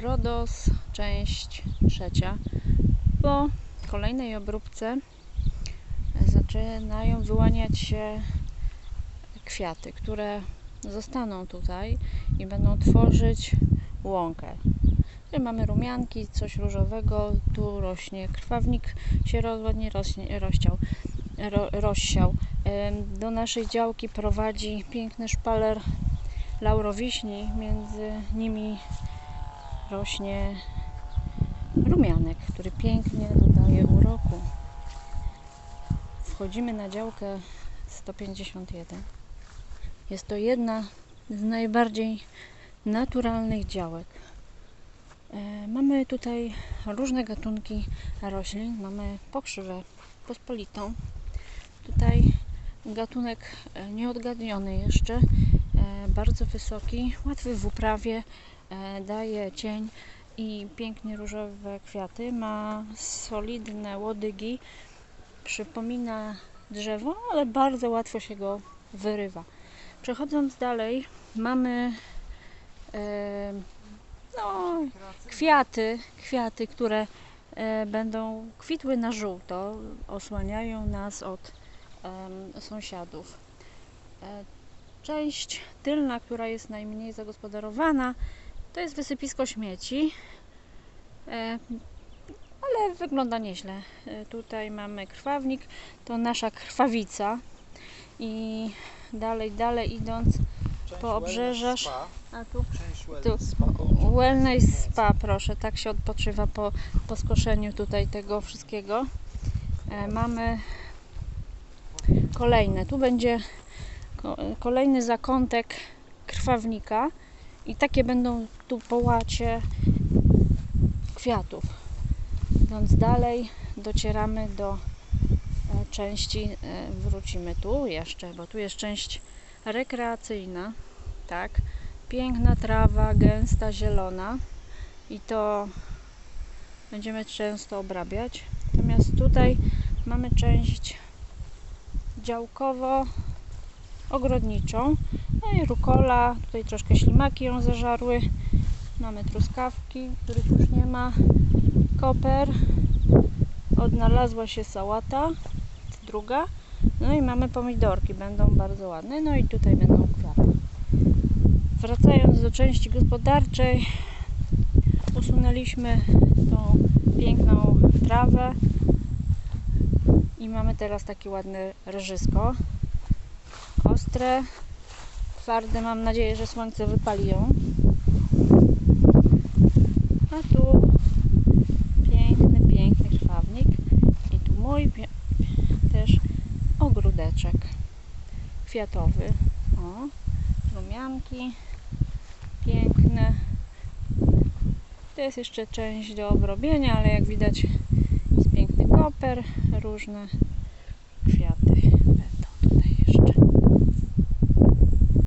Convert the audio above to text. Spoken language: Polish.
Rodos, część trzecia. Po kolejnej obróbce zaczynają wyłaniać się kwiaty, które zostaną tutaj i będą tworzyć łąkę. Tu mamy rumianki, coś różowego, tu rośnie krwawnik się ładnie rośnie, ro, rozsiał. Do naszej działki prowadzi piękny szpaler laurowiśni, między nimi rośnie rumianek, który pięknie dodaje uroku. Wchodzimy na działkę 151. Jest to jedna z najbardziej naturalnych działek. E, Mamy tutaj różne gatunki roślin. Mamy pokrzywę pospolitą. Tutaj gatunek nieodgadniony jeszcze, e, bardzo wysoki, łatwy w uprawie, daje cień i pięknie różowe kwiaty. Ma solidne łodygi, przypomina drzewo, ale bardzo łatwo się go wyrywa. Przechodząc dalej, mamy e, no, kwiaty, kwiaty, które e, będą kwitły na żółto, osłaniają nas od em, sąsiadów. E, część tylna, która jest najmniej zagospodarowana, to jest wysypisko śmieci, e, ale wygląda nieźle. E, tutaj mamy krwawnik, to nasza krwawica. I dalej, dalej idąc Część po obrzeżach. a tu? Tu. wellness spa. Wellness Spa, proszę, tak się odpoczywa po, po skoszeniu tutaj tego wszystkiego. E, mamy kolejne, tu będzie ko- kolejny zakątek krwawnika i takie będą tu połacie kwiatów. Idąc dalej, docieramy do e, części, e, wrócimy tu jeszcze, bo tu jest część rekreacyjna, tak, piękna trawa, gęsta, zielona i to będziemy często obrabiać. Natomiast tutaj mamy część działkowo-ogrodniczą. No i rukola, tutaj troszkę ślimaki ją zażarły. Mamy truskawki, których już nie ma. Koper. Odnalazła się sałata, druga. No i mamy pomidorki, będą bardzo ładne. No i tutaj będą kwiaty. Wracając do części gospodarczej, usunęliśmy tą piękną trawę i mamy teraz takie ładne ryżysko. Ostre, twarde, mam nadzieję, że słońce wypali ją. A tu piękny, piękny krwawnik i tu mój też ogródeczek kwiatowy. O, rumianki piękne. To jest jeszcze część do obrobienia, ale jak widać jest piękny koper, różne kwiaty.